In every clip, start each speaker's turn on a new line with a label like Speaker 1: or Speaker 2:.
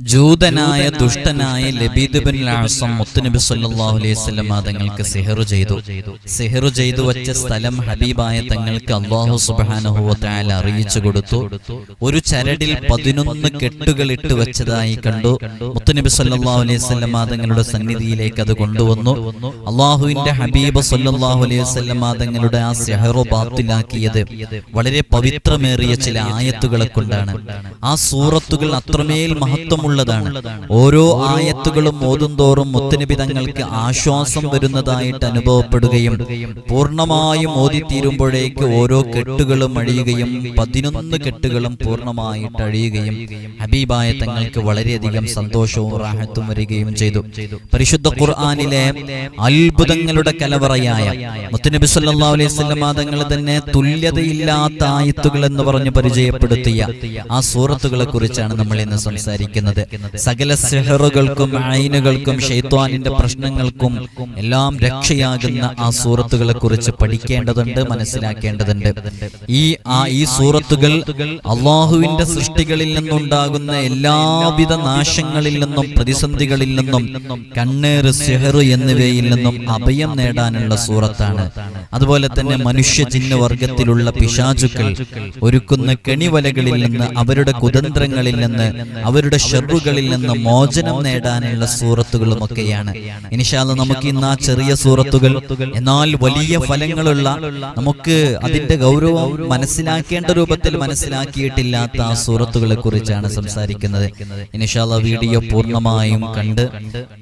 Speaker 1: ജൂതനായ ദുഷ്ടനായ ലബീദ് ബിൻ മുത്തുനബി അലൈഹി തങ്ങൾക്ക് സിഹറു ചെയ്തു. സിഹറു ചെയ്തു. വച്ച സ്ഥലം ഹബീബായ തങ്ങൾക്ക് അള്ളാഹു വ അറിയിച്ചു കൊടുത്തു. ഒരു ചരടിൽ പതിനൊന്ന് കെട്ടുകൾ ഇട്ട് വെച്ചതായി കണ്ടു. മുത്തുനബി സല്ലാഹു അലൈഹി തങ്ങളുടെ സന്നിധിയിലേക്ക് അത് കൊണ്ടുവന്നു. അള്ളാഹുവിന്റെ ഹബീബ് സല്ലാഹു അലൈഹി തങ്ങളുടെ ആ സെഹറു ബാത്തിലാക്കിയത് വളരെ പവിത്രമേറിയ ചില ആയത്തുകളെ കൊണ്ടാണ്. ആ സൂറത്തുകൾ അത്രമേൽ മഹത്വമുള്ളതാണ് ഓരോ ആയത്തുകളും ഓതുന്തോറും മുത്തനബി തങ്ങൾക്ക് ആശ്വാസം വരുന്നതായിട്ട് അനുഭവപ്പെടുകയും പൂർണമായും ഓതിത്തീരുമ്പോഴേക്ക് ഓരോ കെട്ടുകളും അഴിയുകയും പതിനൊന്ന് കെട്ടുകളും പൂർണമായിട്ട് അഴിയുകയും ഹബീബായ തങ്ങൾക്ക് വളരെയധികം സന്തോഷവും റാഹത്തും വരികയും ചെയ്തു. പരിശുദ്ധ ഖുർആാനിലെ അത്ഭുതങ്ങളുടെ കലവറയായ മുത്തനബി സല്ലല്ലാഹു അലൈഹി തങ്ങൾ തന്നെ തുല്യതയില്ലാത്ത ആയത്തുകൾ എന്ന് പറഞ്ഞ് പരിചയപ്പെടുത്തിയ ആ സൂറത്തുകളെ കുറിച്ചാണ് നമ്മൾ ഇന്ന് സംസാരിക്കുന്നത്. സകല സെഹറുകൾക്കും ഐനുകൾക്കും ഷെയ്ത്വാനിന്റെ പ്രശ്നങ്ങൾക്കും എല്ലാം രക്ഷയാകുന്ന ആ സൂറത്തുകളെ കുറിച്ച് പഠിക്കേണ്ടതുണ്ട് മനസ്സിലാക്കേണ്ടതുണ്ട്. ഈ ആ ഈ സൂറത്തുകൾ അള്ളാഹുവിന്റെ സൃഷ്ടികളിൽ നിന്നുണ്ടാകുന്ന എല്ലാവിധ നാശങ്ങളിൽ നിന്നും പ്രതിസന്ധികളിൽ നിന്നും കണ്ണേറ് സെഹറു എന്നിവയിൽ നിന്നും അഭയം നേടാനുള്ള സൂറത്താണ്. അതുപോലെ തന്നെ മനുഷ്യ ജിന്ന വർഗത്തിലുള്ള പിശാചുക്കൾ ഒരുക്കുന്ന കെണിവലകളിൽ നിന്ന് അവരുടെ കുതന്ത്രങ്ങളിൽ നിന്ന് അവരുടെ ഷെറുകളിൽ നിന്ന് മോചനം നേടാനുള്ള സൂറത്തുകളും ഒക്കെയാണ് ഇനിഷാൽ നമുക്ക് ഇന്ന് ആ ചെറിയ സൂറത്തുകൾ എന്നാൽ വലിയ ഫലങ്ങളുള്ള നമുക്ക് അതിന്റെ ഗൗരവം മനസ്സിലാക്കേണ്ട രൂപത്തിൽ മനസ്സിലാക്കിയിട്ടില്ലാത്ത ആ സൂറത്തുകളെ കുറിച്ചാണ് സംസാരിക്കുന്നത്. ഇനിശാല വീഡിയോ പൂർണമായും കണ്ട്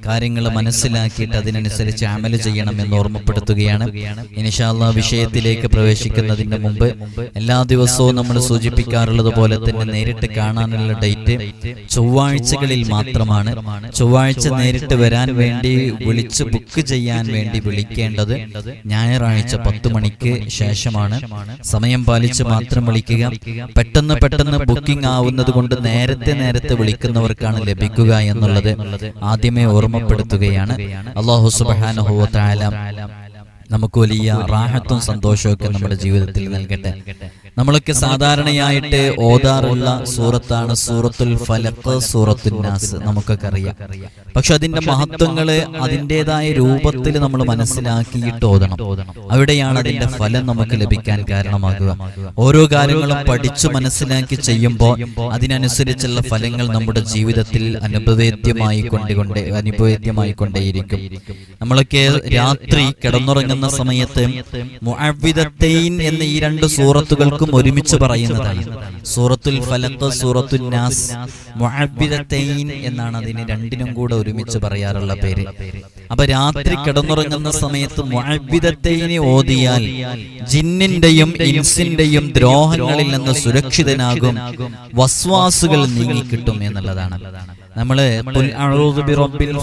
Speaker 1: കാര്യങ്ങൾ മനസ്സിലാക്കിയിട്ട് അതിനനുസരിച്ച് അമൽ ചെയ്യണം എന്ന് ഓർമ്മപ്പെടുത്തുകയാണ്. ഇനിഷാല്ല വിഷയത്തിലേക്ക് പ്രവേശിക്കുന്നതിന് മുമ്പ് എല്ലാ ദിവസവും നമ്മൾ സൂചിപ്പിക്കാറുള്ളത് പോലെ തന്നെ നേരിട്ട് കാണാനുള്ള ഡേറ്റ് ചൊവ്വാഴ്ചകളിൽ മാത്രമാണ്. ചൊവ്വാഴ്ച നേരിട്ട് വരാൻ വേണ്ടി വിളിച്ച് ബുക്ക് ചെയ്യാൻ വേണ്ടി വിളിക്കേണ്ടത് ഞായറാഴ്ച പത്ത് മണിക്ക് ശേഷമാണ്. സമയം പാലിച്ച് മാത്രം വിളിക്കുക. പെട്ടെന്ന് പെട്ടെന്ന് ബുക്കിംഗ് ആവുന്നത് കൊണ്ട് നേരത്തെ നേരത്തെ വിളിക്കുന്നവർക്കാണ് ലഭിക്കുക എന്നുള്ളത് ആദ്യമേ ഓർമ്മപ്പെടുത്തുകയാണ്. അള്ളാഹു സുബാനുഹുവ നമുക്ക് വലിയ റാഹത്തും സന്തോഷവും ഒക്കെ നമ്മുടെ ജീവിതത്തിൽ നൽകട്ടെ. നമ്മളൊക്കെ സാധാരണയായിട്ട് ഓതാറുള്ള സൂറത്താണ് സൂറത്തുൽ ഫലക്ക് സൂറത്തുൽ നാസ് നമുക്കൊക്കെ അറിയാം. പക്ഷെ അതിന്റെ മഹത്വങ്ങൾ അതിന്റെതായ രൂപത്തിൽ നമ്മൾ മനസ്സിലാക്കിയിട്ട് ഓതണം. അവിടെയാണ് അതിന്റെ ഫലം നമുക്ക് ലഭിക്കാൻ കാരണമാകുക. ഓരോ കാര്യങ്ങളും പഠിച്ചു മനസ്സിലാക്കി ചെയ്യുമ്പോൾ അതിനനുസരിച്ചുള്ള ഫലങ്ങൾ നമ്മുടെ ജീവിതത്തിൽ അനുഭവേദ്യമായി കൊണ്ടുകൊണ്ട് അനുഭവേദ്യമായി കൊണ്ടേയിരിക്കും. നമ്മളൊക്കെ രാത്രി കിടന്നുറങ്ങുന്ന സമയത്ത് മുഅവ്വിദത്തൈൻ എന്ന ഈ രണ്ട് സൂറത്തുകൾക്കും ഒരുമിച്ച് പറയുന്നതാണ്. സൂറത്തുൽ ഫലത്ത് സൂറത്തുൽ നാസ് മുഅവ്വിദത്തൈൻ എന്നാണ് അതിന് രണ്ടിനും കൂടെ ഒരുമിച്ച് പറയാറുള്ള പേര്. അപ്പൊ രാത്രി കിടന്നുറങ്ങുന്ന സമയത്ത് മുഅവ്വിദത്തൈനെ ഓതിയാൽ ജിന്നിന്റെയും ഇൻസിന്റെയും ദ്രോഹങ്ങളിൽ നിന്ന് സുരക്ഷിതനാകും വസ്വാസുകൾ നീങ്ങിക്കിട്ടും എന്നുള്ളതാണ്.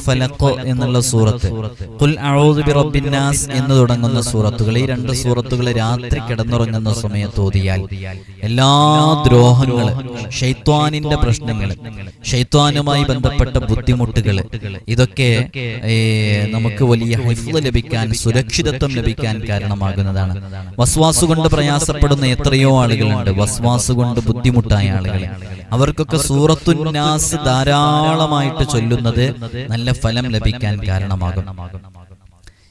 Speaker 1: ഫലഖ് എന്നുള്ള സൂറത്ത്. നാസ് എന്ന് തുടങ്ങുന്ന സൂറത്തുകൾ ഈ രണ്ട് സൂറത്തുകൾ രാത്രി കിടന്നുറങ്ങുന്ന സമയത്ത് ഓതിയാൽ എല്ലാ ദ്രോഹങ്ങൾ ഷെയ്ത്വാനിന്റെ പ്രശ്നങ്ങൾ ഷെയ്ത്വാനുമായി ബന്ധപ്പെട്ട ബുദ്ധിമുട്ടുകൾ ഇതൊക്കെ നമുക്ക് വലിയ ഹൈഫ് ലഭിക്കാൻ സുരക്ഷിതത്വം ലഭിക്കാൻ കാരണമാകുന്നതാണ്. വസ്വാസ് കൊണ്ട് പ്രയാസപ്പെടുന്ന എത്രയോ ആളുകളുണ്ട്. വസ്വാസ് കൊണ്ട് ബുദ്ധിമുട്ടായ ആളുകൾ. അവർക്കൊക്കെ സൂറത്തുന്നാസ് ധാരാളമായിട്ട് ചൊല്ലുന്നത് നല്ല ഫലം ലഭിക്കാൻ കാരണമാകും.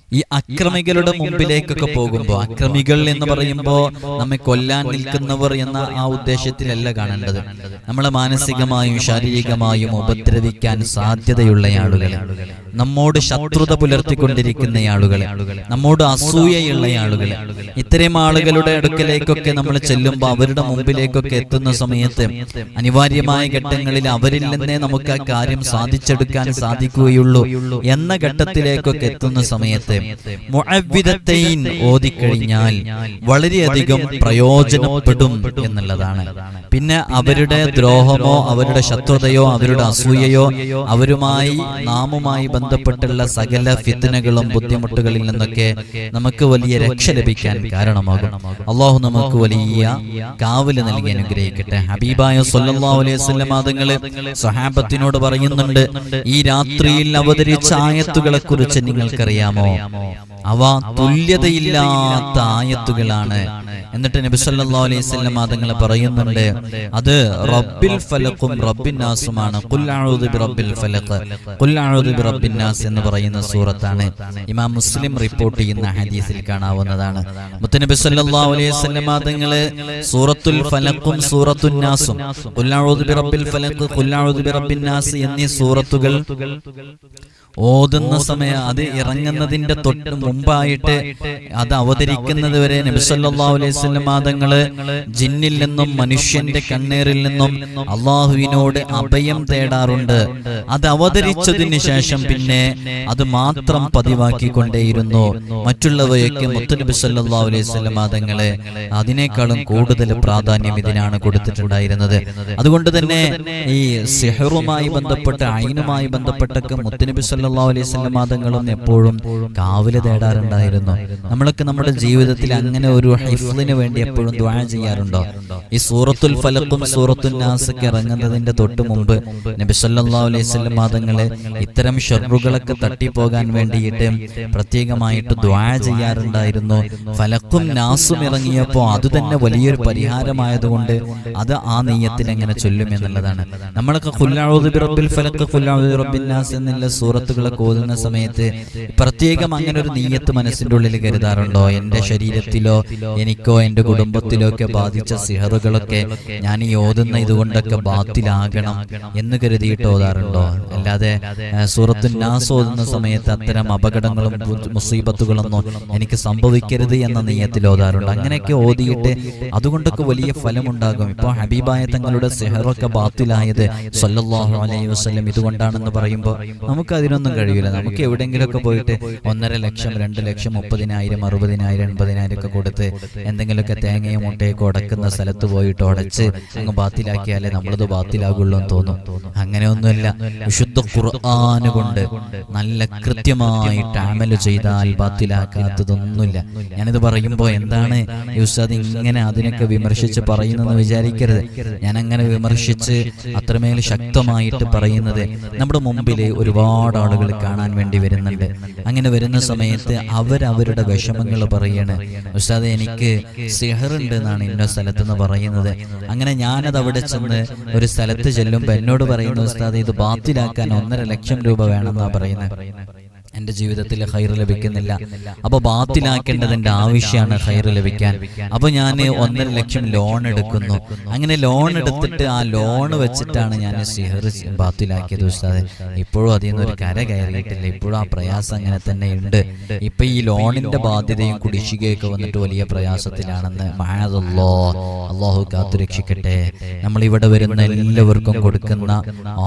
Speaker 1: ഈ അക്രമികളുടെ മുമ്പിലേക്കൊക്കെ പോകുമ്പോൾ അക്രമികൾ എന്ന് പറയുമ്പോൾ നമ്മെ കൊല്ലാൻ നിൽക്കുന്നവർ എന്ന ആ ഉദ്ദേശത്തിലല്ല കാണേണ്ടത്. നമ്മളെ മാനസികമായും ശാരീരികമായും ഉപദ്രവിക്കാൻ സാധ്യതയുള്ള ആളുകൾ നമ്മോട് ശത്രുത പുലർത്തിക്കൊണ്ടിരിക്കുന്ന ആളുകൾ നമ്മോട് അസൂയയുള്ള ആളുകൾ ഇത്തരം ആളുകളുടെ അടുക്കലേക്കൊക്കെ നമ്മൾ ചെല്ലുമ്പോൾ അവരുടെ മുമ്പിലേക്കൊക്കെ എത്തുന്ന സമയത്ത് അനിവാര്യമായ ഘട്ടങ്ങളിൽ അവരിൽ നിന്നേ നമുക്ക് ആ കാര്യം സാധിച്ചെടുക്കാൻ സാധിക്കുകയുള്ളൂ എന്ന ഘട്ടത്തിലേക്കൊക്കെ എത്തുന്ന സമയത്ത് മുഅവ്വിദത്തൈൻ ഓതിക്കഴിഞ്ഞാൽ വളരെയധികം പ്രയോജനപ്പെടും എന്നുള്ളതാണ്. പിന്നെ അവരുടെ ദ്രോഹമോ അവരുടെ ശത്രുതയോ അവരുടെ അസൂയയോ അവരുമായി നാമുമായി ബന്ധപ്പെട്ടുള്ള സകല ഫിത്തനകളും ബുദ്ധിമുട്ടുകളിൽ നിന്നൊക്കെ നമുക്ക് വലിയ രക്ഷ ലഭിക്കാൻ കാരണമാകും. അള്ളാഹു നമുക്ക് വലിയ കാവൽ നൽകി അനുഗ്രഹിക്കട്ടെ. ഹബീബായ സല്ലല്ലാഹു അലൈഹി വസല്ലം മാതങ്ങൾ സഹാബത്തിനോട് പറയുന്നുണ്ട്. ഈ രാത്രിയിൽ അവതരിച്ച ആയത്തുകളെ കുറിച്ച് നിങ്ങൾക്കറിയാമോ? അവ തുല്യതയില്ലാത്ത ആയത്തുകളാണ്. എന്നിട്ട് നബി സല്ലല്ലാഹു അലൈഹി വസല്ലം തങ്ങൾ പറയുന്നുണ്ട് അത് റബ്ബിൽ ഫലഖും റബ്ബിൻ നാസുമാണ്. ഖുൽ അഊദു ബിറബ്ബിൽ ഫലഖ് ഖുൽ അഊദു ബിറബ്ബിൻ നാസ് എന്ന് പറയുന്ന സൂറത്താണ്. ഇമാം മുസ്ലിം റിപ്പോർട്ട് ചെയ്യുന്ന ഹദീസിൽ കാണാവുന്നതാണ്. മുത്തനബി സല്ലല്ലാഹു അലൈഹി വസല്ലം തങ്ങൾ സൂറത്തുൽ ഫലഖും സൂറത്തുൻ നാസും. ഖുൽ അഊദു ബിറബ്ബിൽ ഫലഖ് ഖുൽ അഊദു ബിറബ്ബിൻ നാസ് എന്നീ സൂറത്തുകൾ. ഓതുന്ന സമയം അത് ഇറങ്ങുന്നതിന്റെ തൊട്ട് മുമ്പായിട്ട് അത് അവതരിക്കുന്നത് വരെ നബിസല്ലാ അലൈഹി സ്വലം മാതങ്ങൾ ജിന്നിൽ നിന്നും മനുഷ്യന്റെ കണ്ണീറിൽ നിന്നും അള്ളാഹുവിനോട് അഭയം തേടാറുണ്ട്. അത് അവതരിച്ചതിന് ശേഷം പിന്നെ അത് മാത്രം പതിവാക്കിക്കൊണ്ടേയിരുന്നു. മറ്റുള്ളവയൊക്കെ മുത്തുനബി സല്ലാ അലൈഹി മാതങ്ങൾ അതിനേക്കാളും കൂടുതൽ പ്രാധാന്യം ഇതിനാണ് കൊടുത്തിട്ടുണ്ടായിരുന്നത്. അതുകൊണ്ട് തന്നെ ഈ സെഹറുമായി ബന്ധപ്പെട്ട് അയിനുമായി ബന്ധപ്പെട്ടൊക്കെ മുത്തനബി സല്ലല്ലാഹു അലൈഹി മാതങ്ങളും എപ്പോഴും കാവൽ തേടാറുണ്ടായിരുന്നു. നമ്മളൊക്കെ നമ്മുടെ ജീവിതത്തിൽ അങ്ങനെ ഒരു ഹിഫ്ലിന് വേണ്ടി എപ്പോഴും ദ്വാ ചെയ്യാറുണ്ടോ? ഈ സൂറത്തുൽ ഫലക്കും സൂറത്തുൽ നാസൊക്കെ ഇറങ്ങുന്നതിന്റെ തൊട്ട് മുമ്പ് നബി സല്ലല്ലാഹു അലൈഹി മാതങ്ങൾ ഇത്തരം ഷെറുകളൊക്കെ തട്ടിപ്പോകാൻ വേണ്ടിയിട്ട് പ്രത്യേകമായിട്ട് ദ്വാ ചെയ്യാറുണ്ടായിരുന്നു. ഫലക്കും നാസും ഇറങ്ങിയപ്പോൾ അത് തന്നെ വലിയൊരു പരിഹാരമായതുകൊണ്ട് അത് ആ നെയ്യത്തിൽ എങ്ങനെ ചൊല്ലും എന്നുള്ളതാണ്. നമ്മളൊക്കെ ഫലക്ക് എന്നുള്ള സൂറത്ത് സൂറത്തുകളൊക്കെ ഓതുന്ന സമയത്ത് പ്രത്യേകം അങ്ങനെ ഒരു നീയത്ത് മനസ്സിന്റെ ഉള്ളിൽ കരുതാറുണ്ടോ? എന്റെ ശരീരത്തിലോ എനിക്കോ എന്റെ കുടുംബത്തിലോ ഒക്കെ ബാധിച്ച സിഹറുകളൊക്കെ ഞാൻ ഈ ഓതുന്ന ഇതുകൊണ്ടൊക്കെ ബാത്തിലാകണം എന്ന് കരുതിയിട്ട് ഓതാറുണ്ടോ? അല്ലാതെ സൂറത്തു നാസ് ഓതുന്ന സമയത്ത് അത്തരം അപകടങ്ങളും മുസീബത്തുകളൊന്നും എനിക്ക് സംഭവിക്കരുത് എന്ന നീയത്തിൽ ഓതാറുണ്ട്. അങ്ങനെയൊക്കെ ഓതിയിട്ട് അതുകൊണ്ടൊക്കെ വലിയ ഫലമുണ്ടാകും. ഇപ്പോൾ ഹബീബായ തങ്ങളുടെ സിഹറൊക്കെ ബാത്തിലായത് സല്ലല്ലാഹു അലൈഹി വസ്ലം ഇതുകൊണ്ടാണെന്ന് പറയുമ്പോൾ നമുക്ക് അതിനൊന്നും കഴിയില്ല. നമുക്ക് എവിടെയെങ്കിലുമൊക്കെ പോയിട്ട് ഒന്നര ലക്ഷം രണ്ട് ലക്ഷം മുപ്പതിനായിരം അറുപതിനായിരം എൺപതിനായിരം ഒക്കെ കൊടുത്ത് എന്തെങ്കിലുമൊക്കെ തേങ്ങയും മുട്ടയൊക്കെ ഉടക്കുന്ന സ്ഥലത്ത് പോയിട്ട് ഉടച്ച് അങ്ങ് ബാത്തിലാക്കിയാലേ നമ്മളത് ബാത്തിലാകുള്ളൂ എന്ന് തോന്നും. അങ്ങനെയൊന്നുമില്ല. വിശുദ്ധ ഖുർആന് കൊണ്ട് നല്ല കൃത്യമായിട്ട് അമൽ ചെയ്താൽ ബാത്തിലാക്കാത്തതൊന്നുമില്ല. ഞാനിത് പറയുമ്പോൾ എന്താണ് യുസാദ് ഇങ്ങനെ അതിനൊക്കെ വിമർശിച്ച് പറയുന്നെന്ന് വിചാരിക്കരുത്. ഞാൻ അങ്ങനെ വിമർശിച്ച് അത്രമേൽ ശക്തമായിട്ട് പറയുന്നത് നമ്മുടെ മുമ്പിൽ ഒരുപാട് ആളുകൾ കാണാൻ വേണ്ടി വരുന്നുണ്ട്. അങ്ങനെ വരുന്ന സമയത്ത് അവരവരുടെ വിഷമങ്ങൾ പറയാണ് ഉസ്താദ് എനിക്ക് സിഹറുണ്ട് എന്നാണ് ഇന്ന സ്ഥലത്ത് നിന്ന് പറയുന്നത്. അങ്ങനെ ഞാനത് അവിടെ ചെന്ന് ഒരു സ്ഥലത്ത് ചെല്ലുമ്പോൾ എന്നോട് പറയുന്നു ഉസ്താദ് ഇത് ബാത്തിലാക്കാൻ ഒന്നര ലക്ഷം രൂപ വേണമെന്നാണ് പറയുന്നത് എന്റെ ജീവിതത്തിൽ ഹൈർ ലഭിക്കുന്നില്ല. അപ്പൊ ബാത്തിലാക്കേണ്ടതിന്റെ ആവശ്യമാണ് ഹൈർ ലഭിക്കാൻ. അപ്പൊ ഞാൻ ഒന്നര ലക്ഷം ലോൺ എടുക്കുന്നു. അങ്ങനെ ലോൺ എടുത്തിട്ട് ആ ലോൺ വെച്ചിട്ടാണ് ഞാൻ സിഹർ ബാത്തിലാക്കിയത് ഉസ്താദെ. ഇപ്പോഴും അതിൽ നിന്ന് ഒരു കര കയറിയിട്ടില്ല. ഇപ്പോഴും ആ പ്രയാസം അങ്ങനെ തന്നെ ഉണ്ട്. ഇപ്പൊ ഈ ലോണിന്റെ ബാധ്യതയും കുടിശ്ശികയൊക്കെ വന്നിട്ട് വലിയ പ്രയാസത്തിലാണെന്ന് മഹാദല്ലോ അള്ളാഹു കാത്തുരക്ഷിക്കട്ടെ നമ്മൾ ഇവിടെ വരുന്ന എല്ലാവർക്കും കൊടുക്കുന്ന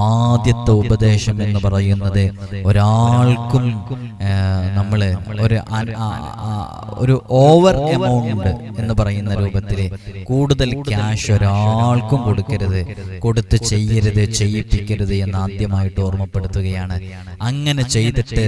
Speaker 1: ആദ്യത്തെ ഉപദേശം എന്ന് പറയുന്നത് ഒരാൾക്കും ആ, നമ്മൾ ഒരു ഒരു ഓവർ എമൗണ്ട് എന്ന് പറയുന്ന രൂപത്തിൽ കൂടുതൽ ക്യാഷ് ഒരാൾക്കും കൊടുക്കരുത്. കൊടുത്ത് ചെയ്യരുത് ചെയ്യിപ്പിക്കരുത് എന്ന് ആദ്യമായിട്ട് ഓർമ്മപ്പെടുത്തുകയാണ്. അങ്ങനെ ചെയ്തിട്ട്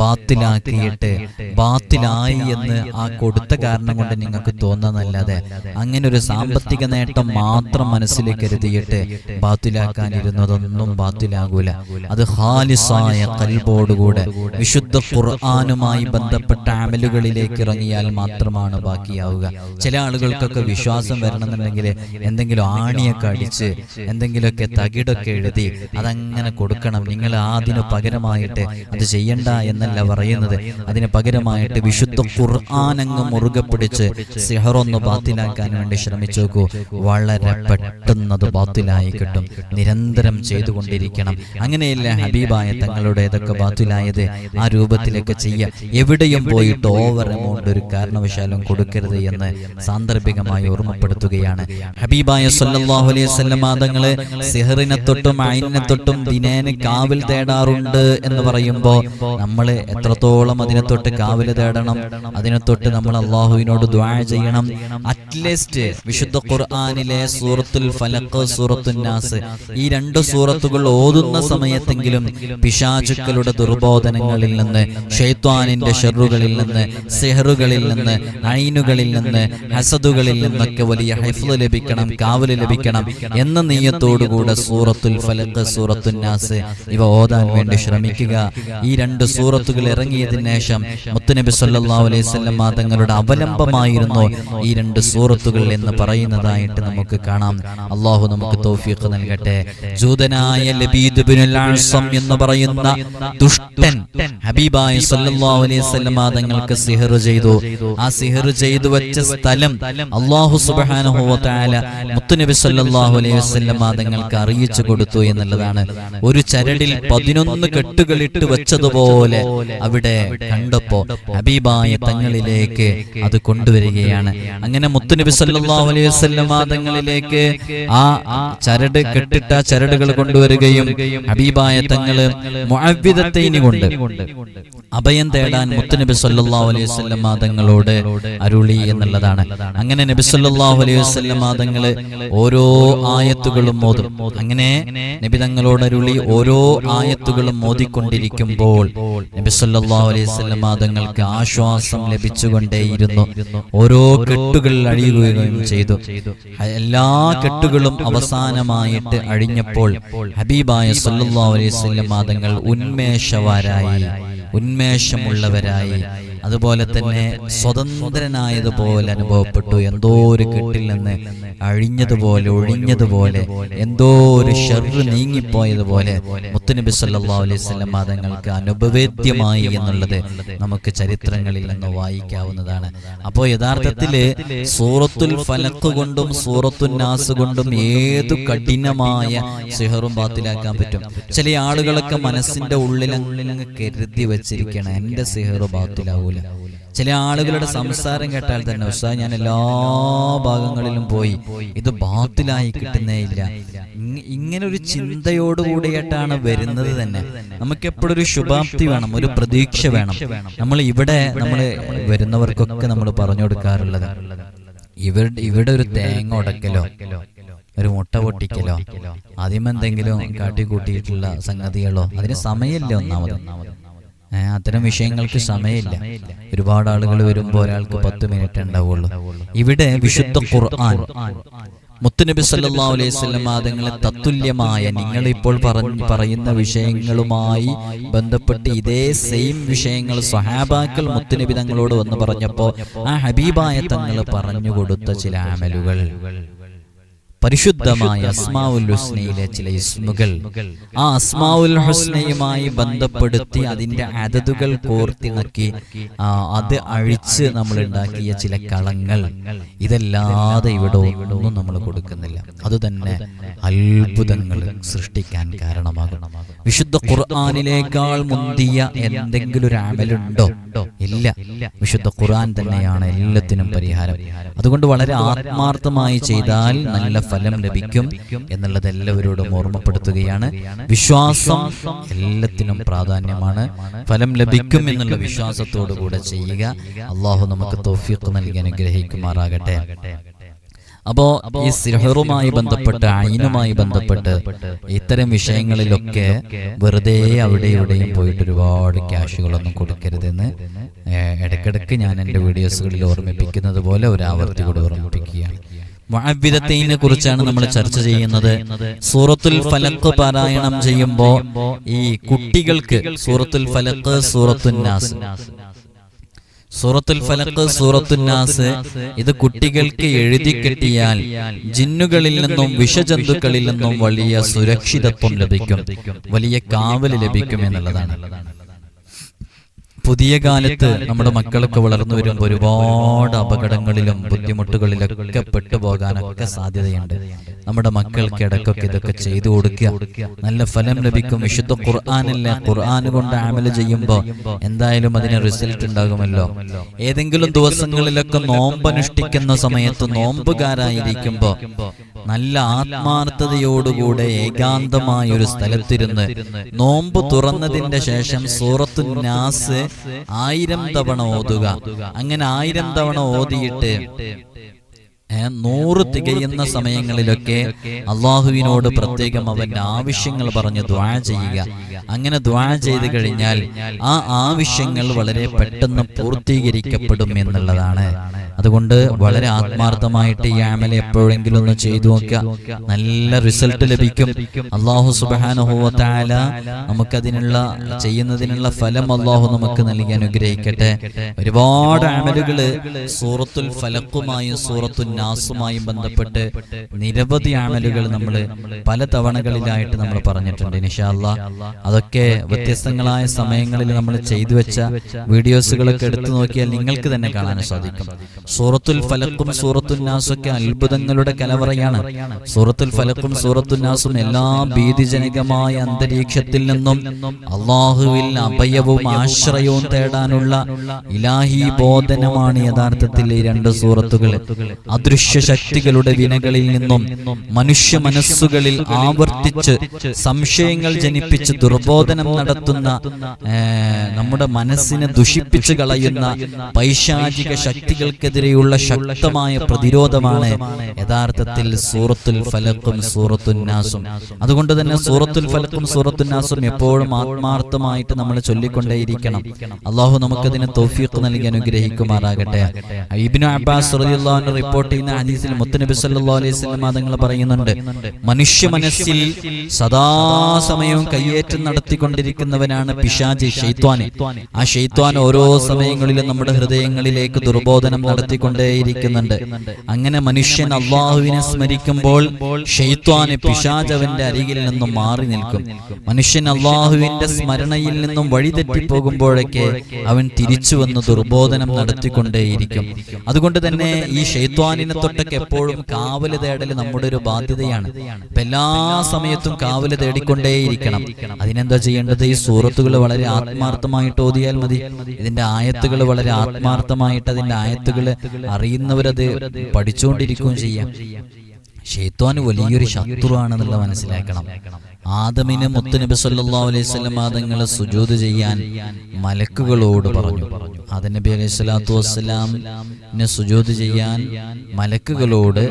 Speaker 1: ബാത്തിലാക്കിയിട്ട് ബാത്തിലായി എന്ന് ആ കൊടുത്ത കാരണം കൊണ്ട് നിങ്ങൾക്ക് തോന്നുന്നല്ലാതെ അങ്ങനെ ഒരു സാമ്പത്തിക നേട്ടം മാത്രം മനസ്സിൽ കരുതിയിട്ട് ബാത്തിലാക്കാനിരുന്നതൊന്നും ബാത്തിലാകൂല. അത് ഹാലിസായ കൽബോടുകൂടെ വിശുദ്ധ ഖുർആാനുമായി ബന്ധപ്പെട്ട അമലുകളിലേക്ക് ഇറങ്ങിയാൽ മാത്രമാണ് ബാക്കിയാവുക. ചില ആളുകൾക്കൊക്കെ വിശ്വാസം വരണമെന്നുണ്ടെങ്കിൽ എന്തെങ്കിലും ആണിയൊക്കെ അടിച്ച് എന്തെങ്കിലുമൊക്കെ തകിടൊക്കെ എഴുതി അതങ്ങനെ കൊടുക്കണം. നിങ്ങൾ അതിന് പകരമായിട്ട് അത് ചെയ്യണ്ട എന്നല്ല പറയുന്നത്. അതിന് പകരമായിട്ട് വിശുദ്ധ ഖുർആാനങ്ങ് മുറുകെ പിടിച്ച് സിഹറൊന്ന് ബാത്തിലാക്കാൻ വേണ്ടി ശ്രമിച്ചു നോക്കൂ വളരെ പെട്ടെന്ന് അത് ബാത്തിലായി കിട്ടും. നിരന്തരം ചെയ്തുകൊണ്ടിരിക്കണം. അങ്ങനെയല്ല ഹബീബായ തങ്ങളുടേതൊക്കെ ബാത്തിലായത്? ആ രൂപത്തിലൊക്കെ ചെയ്യുക എവിടെയും പോയിട്ട് ഓവർ എമൗണ്ട് ഒരു കാരണവശാലും കൊടുക്കരുത് എന്ന് സാന്ദർഭികമായി ഓർമ്മപ്പെടുത്തുകയാണ്. ഹബീബായ സല്ലല്ലാഹു അലൈഹി വസല്ലം തങ്ങൾ സിഹറിനെ തൊട്ടും അയിനെ തൊട്ടും ദിനേന കാവിൽ തേടാറുണ്ട് എന്ന് പറയുമ്പോൾ നമ്മൾ എത്രത്തോളം അതിനെ തൊട്ട് കാവിൽ തേടണം? അതിനെ തൊട്ട് നമ്മൾ അള്ളാഹുവിനോട് ദ്വാ ചെയ്യണം. അറ്റ്ലീസ്റ്റ് വിശുദ്ധ ഖുർആാനിലെ സൂറത്തുൽ ഫലഖ് സൂറത്തുൽ നാസ്. ഈ രണ്ട് സൂറത്തുകൾ ഓതുന്ന സമയത്തെങ്കിലും പിശാചുക്കളുടെ ദുർബോധനങ്ങളിൽ നിന്ന് ഷെയ്ത്വാനിന്റെ ഷെറുകളിൽ നിന്ന് സെഹറുകളിൽ നിന്ന് അയിനുകളിൽ നിന്ന് ഹസദുകളിൽ നിന്നൊക്കെ വലിയ ഹൈഫ്ല് ലഭിക്കണം കാവൽ ലഭിക്കണം എന്ന നീയത്തോടുകൂടെ സൂറത്തുൽ ഫലക്ക് സൂറത്തുൽ നാസ് ഇവ ഓതാൻ വേണ്ടി ശ്രമിക്കുക. ഈ രണ്ട് സൂറത്തുകൾ ഇറങ്ങിയതിനു ശേഷം മുത്തുനബി സല്ലാ അലൈഹി വസല്ലം തങ്ങളുടെ അവലംബമായിരുന്നു ഈ രണ്ട് സൂറത്തുകൾ എന്ന് പറയുന്നതായിട്ട് നമുക്ക് കാണാം. അള്ളാഹു നമുക്ക് തൗഫീഖ് നൽകട്ടെ. ജൂതനായ ലബീദ് ബിനുൽ എന്ന് പറയുന്ന ദുഷ്ടൻ ഹബീബായ സല്ലല്ലാഹു അലൈഹി വസല്ലം തങ്ങൾക്ക് സിഹർ ചെയ്തു. ആ സിഹർ ചെയ്തു വെച്ച സ്ഥലം അള്ളാഹു തആല മുത്തുനബി സല്ലല്ലാഹു അലൈഹി വസല്ലം തങ്ങൾക്ക് അറിയിച്ചു കൊടുത്തു എന്നുള്ളതാണ്. ഒരു ചരടിൽ പതിനൊന്ന് കെട്ടുകളിട്ട് വെച്ചതുപോലെ അവിടെ കണ്ടപ്പോ ഹബീബായ തങ്ങളിലേക്ക് അത് കൊണ്ടുവരികയാണ്. അങ്ങനെ മുത്തുനബി സല്ലല്ലാഹു അലൈഹി വസല്ലം തങ്ങളിലേക്ക് ആ ചരട് കെട്ടിട്ട ചരടുകൾ കൊണ്ടുവരികയും ഹബീബായ തങ്ങൾ മുഅവ്വിദത്തൈനി കൊണ്ട് അഭയം തേടാൻ മുത്തുനബി സല്ലല്ലാഹു അലൈഹി വസല്ലം മാതങ്ങളോട് അരുളി എന്നുള്ളതാണ്. അങ്ങനെ നബി സല്ലാഹു അലൈഹി വസല്ലം മാതങ്ങൾ ഓരോ ആയത്തുകളും മോതും അങ്ങനെ നബി തങ്ങളോട് അരുളി ഓരോ ആയത്തുകളും മോദിക്കൊണ്ടിരിക്കുമ്പോൾ നബി സല്ലാഹു അലൈഹി വസല്ലം തങ്ങൾക്ക് ആശ്വാസം ലഭിച്ചുകൊണ്ടേയിരുന്നു. ഓരോ കെട്ടുകൾ അഴിയുകയും ചെയ്തു. എല്ലാ കെട്ടുകളും അവസാനമായിട്ട് അഴിഞ്ഞപ്പോൾ ഹബീബായ സല്ലല്ലാഹു അലൈഹി വസല്ലം തങ്ങൾ ഉന്മേഷവാരായി. ഉന്മേഷമുള്ളവരായി. അതുപോലെ തന്നെ സ്വതന്ത്രനായതുപോലെ അനുഭവപ്പെട്ടു. എന്തോ ഒരു കെട്ടിൽ നിന്ന് അഴിഞ്ഞതുപോലെ ഒഴിഞ്ഞതുപോലെ എന്തോ ഒരു ഷെറ് നീങ്ങിപ്പോയതുപോലെ മുത്തുനബി സല്ലാ അലൈഹി മതങ്ങൾക്ക് തങ്ങൾക്ക് അനുഭവേദ്യമായി എന്നുള്ളത് നമുക്ക് ചരിത്രങ്ങളിൽ നിന്ന് വായിക്കാവുന്നതാണ്. അപ്പോൾ യഥാർത്ഥത്തിൽ സൂറത്തുൽ ഫലക്ക് കൊണ്ടും സൂറത്തുൽ നാസ് കൊണ്ടും ഏതു കഠിനമായ സിഹറും ബാത്തിലാക്കാൻ പറ്റും? ചില ആളുകളൊക്കെ മനസ്സിന്റെ ഉള്ളിൽ കരുതി വെച്ചിരിക്കണം എന്റെ സിഹറ് ബാത്തിലാവൂല. ചില ആളുകളുടെ സംസാരം കേട്ടാൽ തന്നെ ഉസ്താ ഞാൻ എല്ലാ ഭാഗങ്ങളിലും പോയി ഇത് ബാത്തിലായി കിട്ടുന്നേ ഇല്ല ഇങ്ങനെ ഒരു ചിന്തയോടുകൂടിയിട്ടാണ് വരുന്നത് തന്നെ. നമുക്ക് എപ്പോഴും ഒരു ശുഭാപ്തി വേണം ഒരു പ്രതീക്ഷ വേണം. നമ്മൾ ഇവിടെ നമ്മൾ വരുന്നവർക്കൊക്കെ നമ്മൾ പറഞ്ഞു കൊടുക്കാറുള്ളത്. ഇവരുടെ ഇവിടെ ഒരു തേങ്ങ ഉടക്കലോ ഒരു മുട്ട പൊട്ടിക്കലോ ആദ്യമെന്തെങ്കിലും കാട്ടിക്കൂട്ടിയിട്ടുള്ള സംഗതികളോ അതിന് സമയമില്ല ഒന്നാമത്. അത്തരം വിഷയങ്ങൾക്ക് സമയമില്ല. ഒരുപാട് ആളുകൾ വരുമ്പോൾ ഒരാൾക്ക് പത്ത് മിനിറ്റ് ഉണ്ടാവുള്ളൂ. ഇവിടെ വിശുദ്ധ ഖുർആൻ. മുത്തുനബി സല്ലല്ലാഹു അലൈഹി ആദങ്ങളെ തത്തുല്യമായ നിങ്ങൾ ഇപ്പോൾ പറഞ്ഞു പറയുന്ന വിഷയങ്ങളുമായി ബന്ധപ്പെട്ട് ഇതേ സെയിം വിഷയങ്ങൾ സഹാബാക്കൾ മുത്തുനബി തങ്ങളോട് വന്ന് പറഞ്ഞപ്പോൾ ആ ഹബീബായ തങ്ങൾ പറഞ്ഞു കൊടുത്ത ചില ആമലുകൾ പരിശുദ്ധമായ അസ്മാവുൽ ഹുസ്നയിലെ ചില ഇസ്മുകൾ. ആ അസ്മാവുൽ ഹുസ്നയുമായി ബന്ധപ്പെടുത്തി അതിന്റെ അതതുകൾ കോർത്തിണക്കി അത് അഴിച്ച് നമ്മൾ ഉണ്ടാക്കിയ ചില കളങ്ങൾ. ഇതല്ലാതെ ഇവിടെ ഒന്നും നമ്മൾ കൊടുക്കുന്നില്ല. അതുതന്നെ അത്ഭുതങ്ങൾ സൃഷ്ടിക്കാൻ കാരണമാകണം വിശുദ്ധ ഖുർആാനിലേക്കാൾ മുന്തിയ എന്തെങ്കിലും ഒരു അമലുണ്ടോ? ഇല്ല. വിശുദ്ധ ഖുർആൻ തന്നെയാണ് എല്ലാത്തിനും പരിഹാരം. അതുകൊണ്ട് വളരെ ആത്മാർത്ഥമായി ചെയ്താൽ നല്ല ഫലം ലഭിക്കും എന്നുള്ളത് എല്ലാവരോടും ഓർമ്മപ്പെടുത്തുകയാണ്. വിശ്വാസം എല്ലാത്തിനും പ്രാധാന്യമാണ്. ഫലം ലഭിക്കും എന്നുള്ള വിശ്വാസത്തോടു കൂടെ ചെയ്യുക. അള്ളാഹു നമുക്ക് തോഫിക്ക് നൽകി അനുഗ്രഹിക്കുമാറാകട്ടെ. അപ്പോ ഈ സിഹറുമായി ബന്ധപ്പെട്ട് അയിനുമായി ബന്ധപ്പെട്ട് ഇത്തരം വിഷയങ്ങളിലൊക്കെ വെറുതെ അവിടെ ഇവിടെയും പോയിട്ട് ഒരുപാട് ക്യാഷുകളൊന്നും കൊടുക്കരുതെന്ന് ഇടയ്ക്കിടയ്ക്ക് ഞാൻ എന്റെ വീഡിയോസുകളിൽ ഓർമ്മിപ്പിക്കുന്നത് പോലെ ഒരു ആവർത്തി കൂടെ ഓർമ്മിപ്പിക്കുകയാണ്. മുഅവ്വിദത്തൈനെ കുറിച്ചാണ് നമ്മൾ ചർച്ച ചെയ്യുന്നത്. സൂറത്തുൽ ഫലക്ക് പാരായണം ചെയ്യുമ്പോൾ ഈ കുട്ടികൾക്ക് സൂറത്തുൽ ഫലക്ക് സൂറത്തുൽ നാസ് സൂറത്തുൽ ഫലക്ക് സൂറത്തുൽ നാസ് ഇത് കുട്ടികൾക്ക് എഴുതി കെട്ടിയാൽ ജിന്നുകളിൽ നിന്നും വിഷജന്തുക്കളിൽ നിന്നും വലിയ സുരക്ഷിതത്വം ലഭിക്കും. വലിയ കാവൽ ലഭിക്കും എന്നുള്ളതാണ്. പുതിയ കാലത്ത് നമ്മുടെ മക്കളൊക്കെ വളർന്നു വരുമ്പോൾ ഒരുപാട് അപകടങ്ങളിലും ബുദ്ധിമുട്ടുകളിലൊക്കെ പെട്ടുപോകാനൊക്കെ സാധ്യതയുണ്ട്. നമ്മുടെ മക്കൾക്ക് ഇടയ്ക്കൊക്കെ ഇതൊക്കെ ചെയ്തു കൊടുക്കുക. നല്ല ഫലം ലഭിക്കും വിശുദ്ധ ഖുർആാനല്ല ഖുർആൻ കൊണ്ട് ആമല ചെയ്യുമ്പോൾ എന്തായാലും അതിന് റിസൾട്ട് ഉണ്ടാകുമല്ലോ. ഏതെങ്കിലും ദിവസങ്ങളിലൊക്കെ നോമ്പനുഷ്ഠിക്കുന്ന സമയത്ത് നോമ്പുകാരായിരിക്കുമ്പോ നല്ല ആത്മാർത്ഥതയോടുകൂടെ ഏകാന്തമായ ഒരു സ്ഥലത്തിരുന്ന് നോമ്പ് തുറന്നതിന്റെ ശേഷം സൂറത്തു നാസ് ആയിരം തവണ ഓതുക. അങ്ങനെ ആയിരം തവണ ഓതിയിട്ട് നൂറ് തികയുന്ന സമയങ്ങളിലൊക്കെ അള്ളാഹുവിനോട് പ്രത്യേകം അവന്റെ ആവശ്യങ്ങൾ പറഞ്ഞ് ദ്വാ ചെയ്യുക. അങ്ങനെ ദ്വാ ചെയ്ത് കഴിഞ്ഞാൽ ആ ആവശ്യങ്ങൾ വളരെ പെട്ടെന്ന് പൂർത്തീകരിക്കപ്പെടും എന്നുള്ളതാണ്. അതുകൊണ്ട് വളരെ ആത്മാർത്ഥമായിട്ട് ഈ ആമല എപ്പോഴെങ്കിലും ഒന്ന് ചെയ്തു നോക്കുക. നല്ല റിസൾട്ട് ലഭിക്കും. അള്ളാഹു നമുക്ക് നമുക്കതിനുള്ള ചെയ്യുന്നതിനുള്ള ഫലം അള്ളാഹു നമുക്ക് നൽകി അനുഗ്രഹിക്കട്ടെ. ഒരുപാട് ആമലുകൾ സൂറത്തുൽ ഫലക്കുമായും സൂറത്തുൽ നാസുമായും ബന്ധപ്പെട്ട് നിരവധി ആമലുകൾ നമ്മൾ പല തവണകളിലായിട്ട് നമ്മൾ പറഞ്ഞിട്ടുണ്ട് നിഷാല്ല അതൊക്കെ വ്യത്യസ്തങ്ങളായ സമയങ്ങളിൽ നമ്മൾ ചെയ്തു വെച്ച വീഡിയോസുകളൊക്കെ എടുത്തു നോക്കിയാൽ നിങ്ങൾക്ക് തന്നെ കാണാൻ സാധിക്കും. സൂറത്തുൽ ഫലക്കും സൂറത്തുൽ നാസൊക്കെ അത്ഭുതങ്ങളുടെ കലവറയാണ്. സൂറത്തുൽ ഫലക്കും സൂറത്തുൽ നാസും എല്ലാ ഭീതിജനകമായ അന്തരീക്ഷത്തിൽ നിന്നും അള്ളാഹുവിൽ അഭയവും ആശ്രയവും തേടാനുള്ള ഇലാഹി ബോധനമാണ് യഥാർത്ഥത്തിൽ ഈ രണ്ട് സൂറത്തുകൾ അദൃശ്യ ശക്തികളുടെ വിനകളിൽ നിന്നും മനുഷ്യ മനസ്സുകളിൽ ആവർത്തിച്ച് സംശയങ്ങൾ ജനിപ്പിച്ച് ദുർബോധനം നടത്തുന്ന നമ്മുടെ മനസ്സിനെ ദുഷിപ്പിച്ചു കളയുന്ന പൈശാചിക ശക്തികൾക്കെതിരെയുള്ള ശക്തമായ പ്രതിരോധമാണ് യഥാർത്ഥത്തിൽ സൂറത്തുൽ ഫലക്കും സൂറത്തുന്നാസും അതുകൊണ്ട് തന്നെ സൂറത്തുൽ ഫലക്കും സൂറത്തുന്നാസും എപ്പോഴും ആത്മാർത്ഥമായിട്ട് നമ്മൾ ചൊല്ലിക്കൊണ്ടേയിരിക്കണം. അള്ളാഹു നമുക്കതിന് തൗഫീഖ് നൽകി അനുഗ്രഹിക്കുമാറാകട്ടെ. അബ്ബാസ് റിപ്പോർട്ട് ചെയ്യുന്ന ഹദീസിൽ മുത്തനബി സല്ലല്ലാഹു അലൈഹി വസല്ലം തങ്ങൾ പറയുന്നുണ്ട് മനുഷ്യ മനസ്സിൽ സദാസമയവും കയ്യേറ്റം നടത്തിക്കൊണ്ടിരിക്കുന്നവനാണ് പിശാജി ഷെയ്ത്വാന് ആ ഷെയ്ത്വാൻ ഓരോ സമയങ്ങളിലും നമ്മുടെ ഹൃദയങ്ങളിലേക്ക് ദുർബോധനം നടത്തിക്കൊണ്ടേയിരിക്കുന്നുണ്ട്. അങ്ങനെ മനുഷ്യൻ അള്ളാഹുവിനെ സ്മരിക്കുമ്പോൾ ഷെയ്ത്വാന് പിശാജവന്റെ അരികിൽ നിന്നും മാറി നിൽക്കും. മനുഷ്യൻ അള്ളാഹുവിന്റെ സ്മരണയിൽ നിന്നും വഴിതെറ്റിപ്പോകുമ്പോഴൊക്കെ അവൻ തിരിച്ചു വന്ന് ദുർബോധനം നടത്തിക്കൊണ്ടേയിരിക്കും. അതുകൊണ്ട് തന്നെ ഈ ഷെയ്ത്വാനിനെ തൊട്ടൊക്കെ എപ്പോഴും കാവൽ തേടൽ നമ്മുടെ ഒരു ബാധ്യതയാണ് എല്ലാ സമയത്തും കാവൽ തേടിക്കൊണ്ടേയിരിക്കണം അതിനെന്താ ചെയ്യേണ്ടത് ഈ സൂറത്തുകൾ വളരെ ആത്മാർത്ഥമായിട്ട് ഓതിയാൽ മതി ഇതിന്റെ ആയത്തുകൾ വളരെ ആത്മാർത്ഥമായിട്ട് അതിന്റെ ആയത്തുകൾ അറിയുന്നവരത് പഠിച്ചുകൊണ്ടിരിക്കുകയും ചെയ്യാം ഷെയ്ത്താൻ വലിയൊരു ശത്രുവാണെന്നുള്ള മനസ്സിലാക്കണം ആദമിന് മുത്തുനബി സല്ലാ അലൈഹി വസല്ലം ആദങ്ങൾ സുജൂദ് ചെയ്യാൻ മലക്കുകളോട് പറഞ്ഞു. ആദം നബി അലൈഹി സ്വലാത്തു വസ്സലാമിന് സുജൂദ് ചെയ്യാൻ മലക്കുകളോട്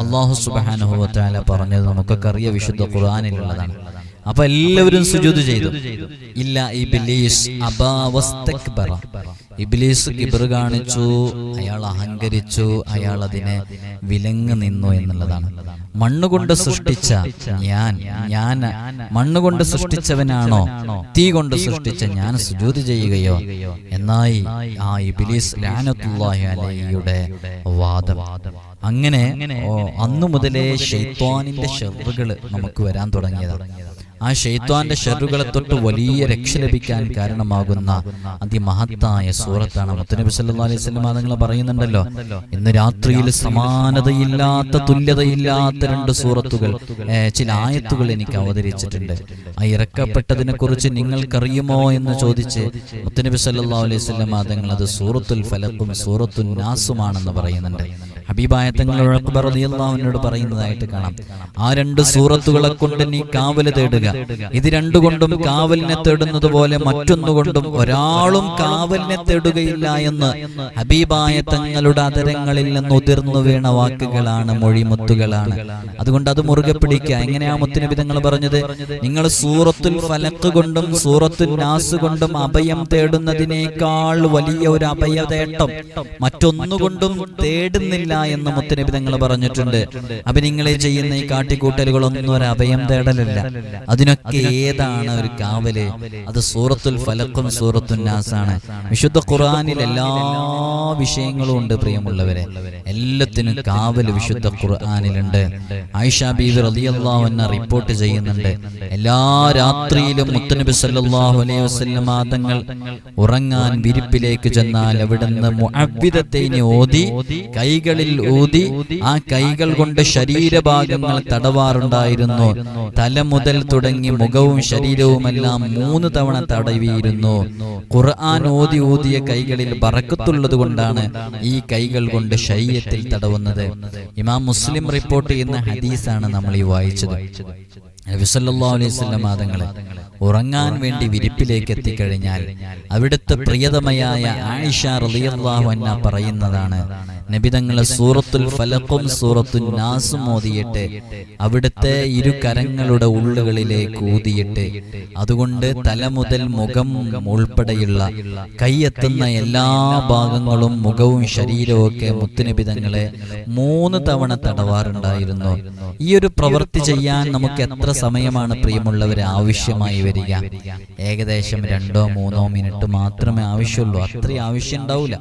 Speaker 1: അള്ളാഹു സുബ്ഹാനഹു വതആല പറഞ്ഞത് നമുക്കൊക്കെ അറിയ വിശുദ്ധ ഖുർആനിലുള്ളതാണ്. അപ്പൊ എല്ലാവരും സുജൂദ് ചെയ്തു. ഇല്ല ഇബിലീസ് അബാ വസ്തക്ബറ ഇബ്ലീസ് കിബർ കാണിച്ചു അയാൾ അഹങ്കരിച്ചു അയാൾ അതിനെ വിലങ്ങ് നിന്നു എന്നുള്ളതാണ്. മണ്ണുകൊണ്ട് സൃഷ്ടിച്ച ഞാൻ ഞാൻ മണ്ണുകൊണ്ട് സൃഷ്ടിച്ചവനാണോ? തീ കൊണ്ട് സൃഷ്ടിച്ച ഞാൻ സുജൂത് ചെയ്യുകയോ? എന്നായി ആ ഇബിലീസ് ലാനത്തുല്ലാഹി വാദം. അങ്ങനെ അന്നു മുതലേ ഷെയ്ത്വാനിന്റെ ഷെറുകൾ നമുക്ക് വരാൻ തുടങ്ങിയതാണ് ആ ഷെയ്ത്വാന്റെ ഷെറുകളെ തൊട്ട് വലിയ രക്ഷ ലഭിക്കാൻ കാരണമാകുന്ന അതിമഹത്തായ സൂറത്താണ്. മുത്തനബി സല്ലാ അലൈഹി നിങ്ങൾ പറയുന്നുണ്ടല്ലോ ഇന്ന് രാത്രിയിൽ സമാനതയില്ലാത്ത തുല്യതയില്ലാത്ത രണ്ട് സൂറത്തുകൾ ചില ആയത്തുകൾ എനിക്ക് അവതരിച്ചിട്ടുണ്ട്. ആ ഇറക്കപ്പെട്ടതിനെ കുറിച്ച് നിങ്ങൾക്കറിയുമോ എന്ന് ചോദിച്ച് മുത്തനബി സല്ലാ അലൈഹി വസല്ലം തങ്ങൾ അത് സൂറത്തുൽ ഫലക്കും സൂറത്തുൽ നാസുമാണെന്ന് പറയുന്നുണ്ട്. ഹബീബായ തങ്ങൾ ഉഴക്കുബർ പറയുന്നതായിട്ട് കാണാം. ആ രണ്ട് സൂറത്തുകളെ കൊണ്ട് നീ കാവൽ തേടുക. ഇത് രണ്ടുകൊണ്ടും കാവലിനെ തേടുന്നത് പോലെ മറ്റൊന്നുകൊണ്ടും ഒരാളും കാവലിനെ തേടുകയില്ല എന്ന് ഹബീബായ തങ്ങളുടെ അതരങ്ങളിൽ നിന്ന് ഉതിർന്നു വീണ വാക്കുകളാണ് മൊഴിമുത്തുകളാണ്. അതുകൊണ്ട് അത് മുറുകെ പിടിക്കുക. എങ്ങനെയാ മുത്തുനബി തങ്ങൾ പറഞ്ഞത്? നിങ്ങൾ സൂറത്തുൽ ഫലക്ക് കൊണ്ടും സൂറത്തുൽ നാസ് കൊണ്ടും അഭയം തേടുന്നതിനേക്കാൾ വലിയ ഒരു അഭയതേട്ടം മറ്റൊന്നുകൊണ്ടും തേടുന്നില്ല എന്ന് മുത്തനബി തങ്ങൾ പറഞ്ഞിട്ടുണ്ട്. അപ്പൊ ചെയ്യുന്ന ഈ കാട്ടിക്കൂട്ടലുകളൊന്നും ഒരു അഭയം തേടലല്ല. അതിനൊക്കെ ഏതാണ് ഒരു കാവൽ? അത് സൂറത്തുൽ ഫലക്കും സൂറത്തുൽ നാസാണ്. വിശുദ്ധ ഖുർആാനിൽ എല്ലാ വിഷയങ്ങളും ഉണ്ട് പ്രിയമുള്ളവരെ. എല്ലാത്തിനും കാവൽ വിശുദ്ധ ഖുർആാനിലുണ്ട്. ആയിഷ ബീബി റളിയല്ലാഹു എന്ന റിപ്പോർട്ട് ചെയ്യുന്നുണ്ട്. എല്ലാ രാത്രിയിലും മുത്തനബി സല്ലാഹു അലൈഹി വസ്ലം തങ്ങൾ ഉറങ്ങാൻ വിരിപ്പിലേക്ക് ചെന്നാൽ അവിടുന്ന് നിന്ന് ഓതി കൈകളിൽ ഊതി ആ കൈകൾ കൊണ്ട് ശരീരഭാഗങ്ങൾ തടവാറുണ്ടായിരുന്നു. തല മുതൽ തുടങ്ങി മുഖവും ശരീരവുമെല്ലാം മൂന്ന് തവണ തടവിയിരുന്നു. ഖുർആൻ ഓതി ഊതിയ കൈകളിൽ ബറക്കത്തുള്ളത് കൊണ്ടാണ് ഈ കൈകൾ കൊണ്ട് ശരീരത്തിൽ തടവുന്നത്. ഇമാം മുസ്ലിം റിപ്പോർട്ട് ചെയ്യുന്ന ഹദീസാണ് നമ്മൾ ഈ വായിച്ചത്. നബി സല്ലല്ലാഹു അലൈഹി വസല്ലം ആദങ്ങളെ ഉറങ്ങാൻ വേണ്ടി വിരിപ്പിലേക്ക് എത്തിക്കഴിഞ്ഞാൽ അവിടുത്തെ പ്രിയതമയായ ആയിഷ റളിയല്ലാഹു പറയുന്നതാണ്. നബിതങ്ങളെ സൂറത്തുൽ ഫലക്കും സൂറത്തുൽ നാസും ഓതിയിട്ട് അവിടുത്തെ ഇരു കരങ്ങളുടെ ഉള്ളുകളിലേക്ക് ഊതിയിട്ട് അതുകൊണ്ട് തല മുതൽ മുഖം ഉൾപ്പെടെയുള്ള കൈയെത്തുന്ന എല്ലാ ഭാഗങ്ങളും മുഖവും ശരീരവും ഒക്കെ മുത്തുനബിതങ്ങളെ മൂന്ന് തവണ തടവാറുണ്ടായിരുന്നു. ഈ ഒരു പ്രവൃത്തി ചെയ്യാൻ നമുക്ക് എത്ര സമയമാണ് പ്രിയമുള്ളവർ ആവശ്യമായി വരിക. ഏകദേശം രണ്ടോ മൂന്നോ മിനിറ്റ് മാത്രമേ ആവശ്യമുള്ളൂ. അത്രയും ആവശ്യം ഉണ്ടാവില്ല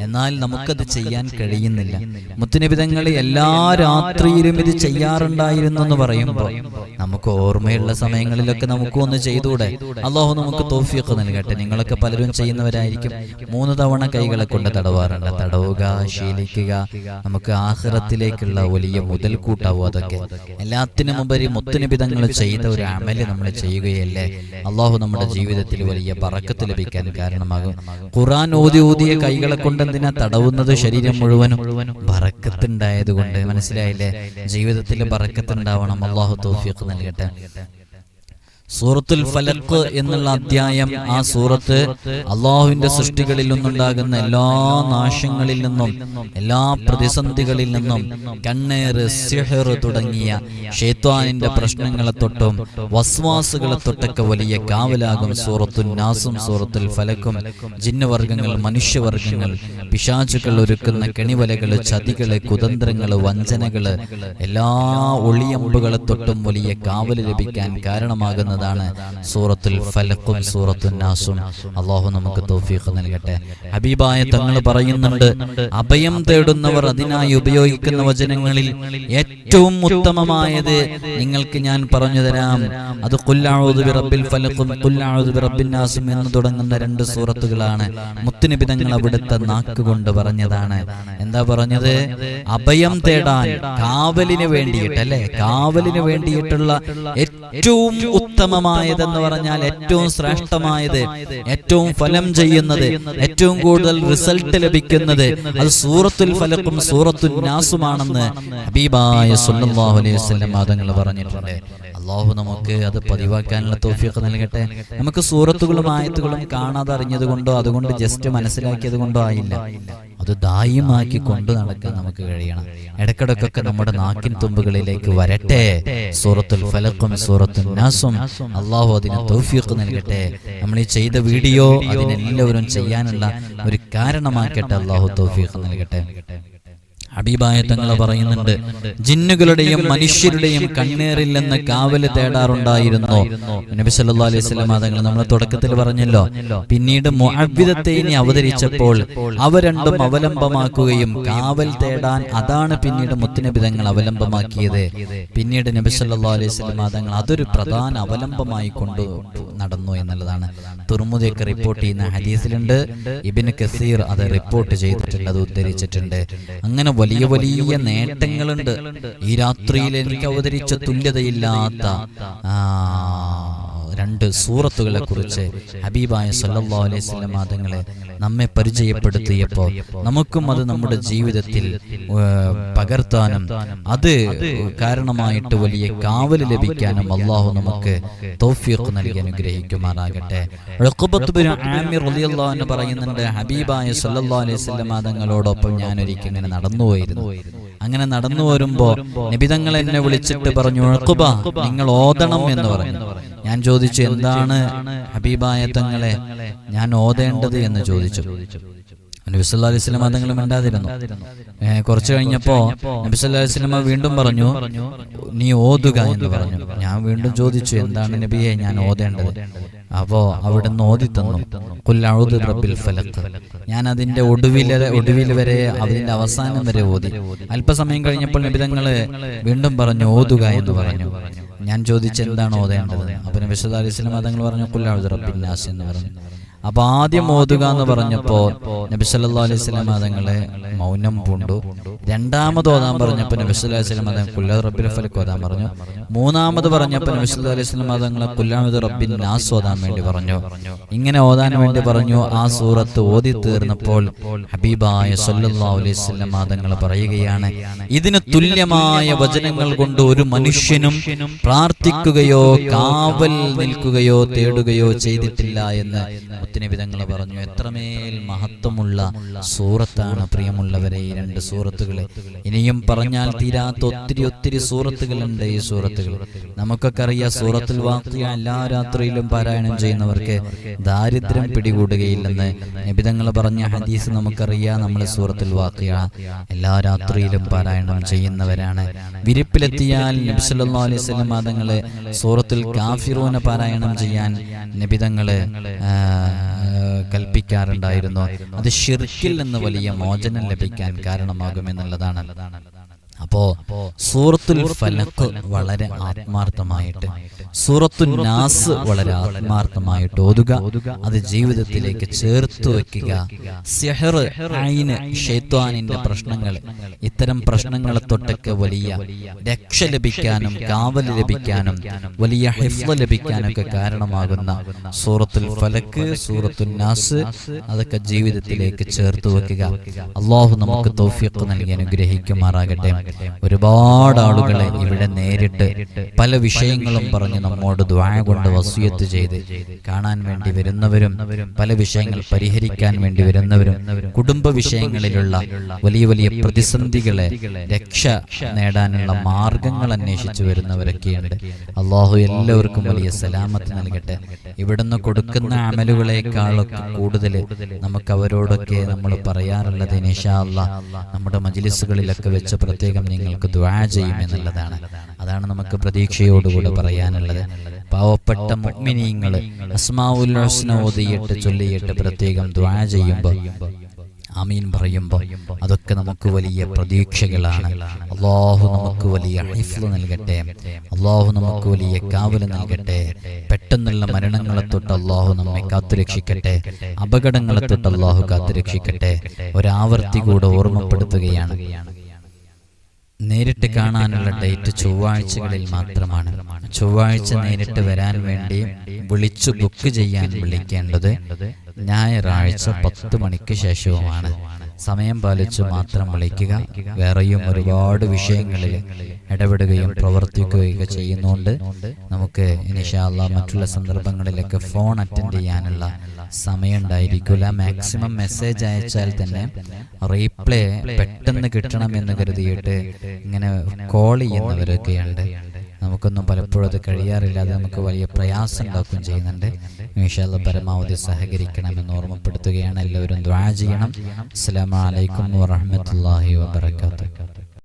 Speaker 1: എന്നാൽ നമുക്കത് ചെയ്യാൻ കഴിയുന്നില്ല. മുത്തുനിബിതങ്ങൾ എല്ലാ രാത്രിയിലും ഇത് ചെയ്യാറുണ്ടായിരുന്നു എന്ന് പറയുമ്പോൾ നമുക്ക് ഓർമ്മയുള്ള സമയങ്ങളിലൊക്കെ നമുക്ക് ഒന്ന് ചെയ്തുകൂടെ? അള്ളാഹു നമുക്ക് തോഫിയൊക്കെ നൽകട്ടെ. നിങ്ങളൊക്കെ പലരും ചെയ്യുന്നവരായിരിക്കും. മൂന്ന് തവണ കൈകളെ കൊണ്ട് തടവാറുണ്ട്. തടവുക ശീലിക്കുക നമുക്ക് ആഹ്റത്തിലേക്കുള്ള വലിയ മുതൽക്കൂട്ടാവും അതൊക്കെ. എല്ലാത്തിനും ഉപരി മുത്തുനിബിതങ്ങൾ ചെയ്ത ഒരു അമൽ നമ്മൾ ചെയ്യുകയല്ലേ? അള്ളാഹു നമ്മുടെ ജീവിതത്തിൽ വലിയ പറക്കത്ത് ലഭിക്കാൻ കാരണമാകും. ഖുറാൻ ഓതി ഊതിയ കൈകളെ കൊണ്ട് എന്തിനാ തടവുന്നത് ശരീരം മുഴുവനും? പറക്കത്തുണ്ടായത് കൊണ്ട് മനസ്സിലായില്ലേ? ജീവിതത്തിൽ പറക്കത്തുണ്ടാവണം അള്ളാഹു തോഫിയൊക്കെ നൽകട്ടെ. സൂറത്തുൽ ഫലക്ക് എന്നുള്ള അധ്യായം ആ സൂറത്ത് അള്ളാഹുവിന്റെ സൃഷ്ടികളിൽ നിന്നുണ്ടാകുന്ന എല്ലാ നാശങ്ങളിൽ നിന്നും എല്ലാ പ്രതിസന്ധികളിൽ നിന്നും കണ്ണേറ് സിഹർ തുടങ്ങിയ ഷേത്വാനിന്റെ പ്രശ്നങ്ങളെ തൊട്ടും വസ്വാസുകളെ തൊട്ടൊക്കെ വലിയ കാവലാകും സൂറത്തുൽ നാസും സൂറത്തുൽ ഫലക്കും ജിന്നവർഗങ്ങൾ മനുഷ്യവർഗങ്ങൾ പിശാചുകൾ ഒരുക്കുന്ന കെണിവലകൾ ചതികൾ കുതന്ത്രങ്ങൾ വഞ്ചനകൾ എല്ലാ ഒളിയമ്പുകളെ തൊട്ടും വലിയ കാവൽ ലഭിക്കാൻ കാരണമാകുന്നതാണ് സൂറത്തുൽ ഫലക്കും സൂറത്തുൽ നാസും. അള്ളാഹു നമുക്ക് തൗഫീഖ് നൽകട്ടെ. ഹബീബായ തങ്ങൾ പറയുന്നുണ്ട് അഭയം തേടുന്നവർ അതിനായി ഉപയോഗിക്കുന്ന വചനങ്ങളിൽ ഏറ്റവും ഉത്തമമായത് നിങ്ങൾക്ക് ഞാൻ പറഞ്ഞു തരാം. അത് റബ്ബിൽ ഫലക്കും റബ്ബിൻ നാസും എന്ന് തുടങ്ങുന്ന രണ്ട് സൂറത്തുകളാണ് മുത്തുനബി തങ്ങൾ അവിടുത്തെ നാക്കുകൊണ്ട് പറഞ്ഞതാണ്. എന്താ പറഞ്ഞത്? അഭയം തേടാൻ കാവലിന് വേണ്ടിയിട്ട് അല്ലെ? കാവലിന് വേണ്ടിയിട്ടുള്ള ഏറ്റവും ഉത്തമമായതെന്ന് പറഞ്ഞാൽ ഏറ്റവും ശ്രേഷ്ഠമായത് ഏറ്റവും ഫലം ചെയ്യുന്നത് ഏറ്റവും കൂടുതൽ റിസൾട്ട് ലഭിക്കുന്നത് അത് സൂറത്തുൽ ഫലക്കും സൂറത്തുൽ നാസുമാണെന്ന് ഹബീബായ സല്ലല്ലാഹു അലൈഹി വസല്ലം ആദങ്ങൾ പറഞ്ഞിട്ടുണ്ട്. അള്ളാഹു നമുക്ക് അത് പതിവാക്കാനുള്ള തോഫിയൊക്കെ നൽകട്ടെ. നമുക്ക് സൂറത്തുകളും ആയത്തുകളും കാണാതെ അറിഞ്ഞത് കൊണ്ടോ അതുകൊണ്ട് ജസ്റ്റ് മനസ്സിലാക്കിയത് കൊണ്ടോ ആയില്ല. അത് ദായിമാക്കി കൊണ്ടു നടക്കാൻ നമുക്ക് കഴിയണം. ഇടക്കിടക്കൊക്കെ നമ്മുടെ നാക്കിൻ തുമ്പുകളിലേക്ക് വരട്ടെ. സൂറത്തുൽ ഫലക്കും സൂറത്തുൽ നാസും അള്ളാഹു അതിന് തോഫിയൊക്കെ നൽകട്ടെ. നമ്മൾ ഈ ചെയ്ത വീഡിയോ അതിനെല്ലാവരും ചെയ്യാനുള്ള ഒരു കാരണമാക്കട്ടെ. അള്ളാഹു തോഫിയൊക്കെ നൽകട്ടെ. ഹബീബായ തങ്ങൾ പറയുന്നുണ്ട് ജിന്നുകളുടെയും മനുഷ്യരുടെയും കണ്ണേറിൽ നിന്ന് കാവൽ തേടാറുണ്ടായിരുന്നു. നബി സല്ലല്ലാഹു അലൈഹി വസല്ലം തങ്ങൾ നമ്മൾ തുടക്കത്തിൽ പറഞ്ഞല്ലോ. പിന്നീട് മുഅവ്വിദത്തെ ഇനി അവതരിച്ചപ്പോൾ അവ രണ്ടും അവലംബമാക്കുകയും കാവൽ തേടാൻ അതാണ് പിന്നീട് മുത്തുനബി തങ്ങൾ അവലംബമാക്കിയത്. പിന്നീട് നബി സല്ലല്ലാഹു അലൈഹി വസല്ലം തങ്ങൾ അതൊരു പ്രധാന അവലംബമായി കൊണ്ടു നടന്നു എന്നുള്ളതാണ്. തുറമുദയൊക്കെ റിപ്പോർട്ട് ചെയ്യുന്ന ഹദീസിലുണ്ട്. ഇബിന് കസീർ അത് റിപ്പോർട്ട് ചെയ്തിട്ടുണ്ട് അത് ഉദ്ധരിച്ചിട്ടുണ്ട്. അങ്ങനെ വലിയ വലിയ നേട്ടങ്ങളുണ്ട്. ഈ രാത്രിയിൽ എനിക്ക് അവതരിച്ച തുല്യതയില്ലാത്ത രണ്ട് സൂറത്തുകളെ കുറിച്ച് ഹബീബായ സല്ലാ അലൈഹി സ്വലം തങ്ങളെ നമ്മെ പരിചയപ്പെടുത്തിയപ്പോൾ നമുക്കും അത് നമ്മുടെ ജീവിതത്തിൽ പകർത്താനും അത് കാരണമായിട്ട് വലിയ കാവൽ ലഭിക്കാനും അള്ളാഹു നമുക്ക് തോഫിയൊക്കെ നൽകി അനുഗ്രഹിക്കുമാറാകട്ടെ. എന്ന് പറയുന്നുണ്ട് ഹബീബായ വസല്ലം തങ്ങളോടൊപ്പം ഞാൻ ഒരിക്കൽ ഇങ്ങനെ നടന്നു പോയിരുന്നു. അങ്ങനെ നടന്നു വരുമ്പോ നിബിതങ്ങൾ എന്നെ വിളിച്ചിട്ട് പറഞ്ഞു നിങ്ങൾ ഓതണം എന്ന് പറഞ്ഞു. ഞാൻ ചോദിച്ചു എന്താണ് ഹബീബായ തങ്ങളെ ഞാൻ ഓതേണ്ടത് എന്ന് ചോദിച്ചു. നബി സല്ലല്ലാഹു അലൈഹി വസല്ലം തങ്ങൾ മിണ്ടാതിരുന്നു ഏ, കുറച്ച് കഴിഞ്ഞപ്പോ അലൈഹി വസല്ലം വീണ്ടും പറഞ്ഞു നീ ഓതുക എന്ന് പറഞ്ഞു. ഞാൻ വീണ്ടും ചോദിച്ചു എന്താണ് നബിയെ ഞാൻ ഓതേണ്ടത്? അപ്പോ അവിടുന്ന് ഓതി തന്നു. "ഖുൽ അഊദു ബിറബ്ബിൽ ഫലഖ് ഞാൻ അതിന്റെ ഒടുവിലെ ഒടുവിൽ വരെ അതിന്റെ അവസാനം വരെ ഓതി. അല്പസമയം കഴിഞ്ഞപ്പോൾ നബിതങ്ങൾ വീണ്ടും പറഞ്ഞു ഓതുക എന്ന് പറഞ്ഞു. ഞാൻ ചോദിച്ചെന്താണ് ഓതേണ്ടത് അപ്പൊ നബി മതങ്ങൾ പറഞ്ഞു "ഖുൽ അഊദു ബിറബ്ബിൻ നാസ് എന്ന് പറഞ്ഞു. അപ്പൊ ആദ്യം ഓതുക എന്ന് പറഞ്ഞപ്പോ നബി സല്ലല്ലാഹു അലൈഹി മൗനം പൂണ്ടു. രണ്ടാമത് ഓതാൻ പറഞ്ഞപ്പോ നബി സല്ലല്ലാഹു അലൈഹി വസല്ലം കുല്ല റബ്ബിൽ ഫലക്ക് ഓതാൻ പറഞ്ഞു. മൂന്നാമത് പറഞ്ഞപ്പോ നബി സല്ലല്ലാഹു അലൈഹി കുല്ലാമത് റബ്ബിൻ നാസ് ഓതാൻ വേണ്ടി പറഞ്ഞു. ഇങ്ങനെ ഓതാൻ വേണ്ടി പറഞ്ഞു. ആ സൂറത്ത് ഓതി തീർന്നപ്പോൾ ഹബീബായ സല്ലല്ലാഹു അലൈഹി തങ്ങൾ പറയുകയാണ് ഇതിന് തുല്യമായ വചനങ്ങൾ കൊണ്ട് ഒരു മനുഷ്യനും പ്രാർത്ഥിക്കുകയോ കാവൽ നിൽക്കുകയോ തേടുകയോ ചെയ്തിട്ടില്ല എന്ന് മുത്തുനബി വിധങ്ങൾ പറഞ്ഞു. എത്രമേൽ മഹത്വമുള്ള സൂറത്താണ് പ്രിയമുള്ളവരെ ഈ രണ്ട് സൂറത്തുകൾ. ഇനിയും പറഞ്ഞാൽ തീരാത്ത ഒത്തിരി ഒത്തിരി സൂറത്തുകളുണ്ട് ഈ സൂറത്തുകൾ. നമുക്കൊക്കെ അറിയാം സൂറത്തിൽ വാക്കിയ എല്ലാ രാത്രിയിലും പാരായണം ചെയ്യുന്നവർക്ക് ദാരിദ്ര്യം പിടികൂടുകയില്ലെന്ന് നിബിതങ്ങൾ പറഞ്ഞ ഹദീസ് നമുക്കറിയാം. നമ്മൾ സൂറത്തിൽ വാക്കിയ എല്ലാ രാത്രിയിലും പാരായണം ചെയ്യുന്നവരാണ്. വിരിപ്പിലെത്തിയാൽ നബി സല്ലല്ലാഹു അലൈഹി വസല്ലം മാതങ്ങൾ സൂറത്തുൽ കാഫിറൂന പാരായണം ചെയ്യാൻ നബിതങ്ങൾ കൽപ്പിക്കാറുണ്ടായിരുന്നു. അത് ഷിർക്കിൽ നിന്ന് വലിയ മോചനം ലഭിക്കാൻ കാരണമാകുമെന്നുള്ളതാണ്. അപ്പോ സൂറത്തുൽ ഫലക്ക് വളരെ ആത്മാർത്ഥമായിട്ട് സൂറത്തു നാസ് വളരെ ആത്മാർത്ഥമായിട്ട് ഓതുക. അത് ജീവിതത്തിലേക്ക് ചേർത്ത് സിഹർ ഐന് ഷെയ്ത്വാനിന്റെ പ്രശ്നങ്ങൾ. ഇത്തരം പ്രശ്നങ്ങളെ തൊട്ടൊക്കെ വലിയ രക്ഷ ലഭിക്കാനും കാവൽ ലഭിക്കാനും വലിയ ഹിഫ്ല ലഭിക്കാനൊക്കെ കാരണമാകുന്ന സൂറത്തുൽ ഫലക്ക് സൂറത്തുൽ നാസ് അതൊക്കെ ജീവിതത്തിലേക്ക് ചേർത്ത് വെക്കുക. അള്ളാഹു നമുക്ക് തൗഫീഖ് നൽകി അനുഗ്രഹിക്കുമാറാകട്ടെ. ഒരുപാട് ആളുകളെ ഇവിടെ നേരിട്ട് പല വിഷയങ്ങളും പറഞ്ഞ് നമ്മോട് ദ്വായ കൊണ്ട് വസൂയത്ത് ചെയ്ത് കാണാൻ വേണ്ടി വരുന്നവരും പല വിഷയങ്ങൾ പരിഹരിക്കാൻ വേണ്ടി വരുന്നവരും കുടുംബ വിഷയങ്ങളിലുള്ള വലിയ വലിയ പ്രതിസന്ധികളെ രക്ഷ നേടാനുള്ള മാർഗങ്ങൾ അന്വേഷിച്ചു വരുന്നവരൊക്കെയുണ്ട്. അള്ളാഹു എല്ലാവർക്കും വലിയ സലാമത്ത് നൽകട്ടെ. ഇവിടുന്ന് കൊടുക്കുന്ന അമലുകളെക്കാളൊക്കെ കൂടുതൽ നമുക്ക് അവരോടൊക്കെ നമ്മൾ പറയാറുള്ളത് നിഷാ അല്ലാ നമ്മുടെ മജിലിസുകളിലൊക്കെ വെച്ച് പ്രത്യേകം നിങ്ങൾക്ക് ദ്വാ ചെയ്യുമെന്നുള്ളതാണ് അതാണ് നമുക്ക് പ്രതീക്ഷയോടുകൂടെ പറയാനുള്ളത്. പാവപ്പെട്ട മുഗ്മിനിയങ്ങൾ അസ്മാഉൽ ഹുസ്ന ഓതിയിട്ട് ചൊല്ലിയിട്ട് പ്രത്യേകം ദ്വാ ചെയ്യുമ്പോൾ അമീൻ പറയുമ്പോൾ അതൊക്കെ നമുക്ക് വലിയ പ്രതീക്ഷകളാണ്. അള്ളാഹു നമുക്ക് വലിയ ഹിഫ്ല് നൽകട്ടെ. അള്ളാഹു നമുക്ക് വലിയ കാവൽ നൽകട്ടെ. പെട്ടെന്നുള്ള മരണങ്ങളെ തൊട്ട് അള്ളാഹു നമ്മെ കാത്തുരക്ഷിക്കട്ടെ. അപകടങ്ങളെ തൊട്ട് അള്ളാഹു കാത്തുരക്ഷിക്കട്ടെ. ഒരാവർത്തി കൂടെ ഓർമ്മപ്പെടുത്തുകയാണ്. നേരിട്ട് കാണാനുള്ള ഡേറ്റ് ചൊവ്വാഴ്ചകളിൽ മാത്രമാണ്. ചൊവ്വാഴ്ച നേരിട്ട് വരാൻ വേണ്ടി വിളിച്ചു ബുക്ക് ചെയ്യാൻ വിളിക്കേണ്ടത് ഞായറാഴ്ച പത്ത് മണിക്ക് ശേഷവുമാണ്. സമയം പാലിച്ചു മാത്രം വിളിക്കുക. വേറെയും ഒരുപാട് വിഷയങ്ങളിൽ ഇടപെടുകയും പ്രവർത്തിക്കുകയൊക്കെ ചെയ്യുന്നുണ്ട്. നമുക്ക് ഇനിഷാല്ല മറ്റുള്ള സന്ദർഭങ്ങളിലൊക്കെ ഫോൺ അറ്റൻഡ് ചെയ്യാനുള്ള സമയം ഉണ്ടായിരിക്കില്ല മാക്സിമം മെസ്സേജ് അയച്ചാൽ തന്നെ റീപ്ലേ പെട്ടെന്ന് കിട്ടണം എന്ന് കരുതിയിട്ട് ഇങ്ങനെ കോൾ ചെയ്യുന്നവരൊക്കെയുണ്ട് നമുക്കൊന്നും പലപ്പോഴും അത് കഴിയാറില്ല. അത് നമുക്ക് വലിയ പ്രയാസം ഉണ്ടാക്കുകയും ചെയ്യുന്നുണ്ട്. ഇൻഷാല്ല പരമാവധി സഹകരിക്കണമെന്ന് ഓർമ്മപ്പെടുത്തുകയാണ്. എല്ലാവരും ദ്വാ ചെയ്യണം. അസ്സലാമു അലൈക്കും വറഹ്മത്തുള്ളാഹി വബറകാതുഹു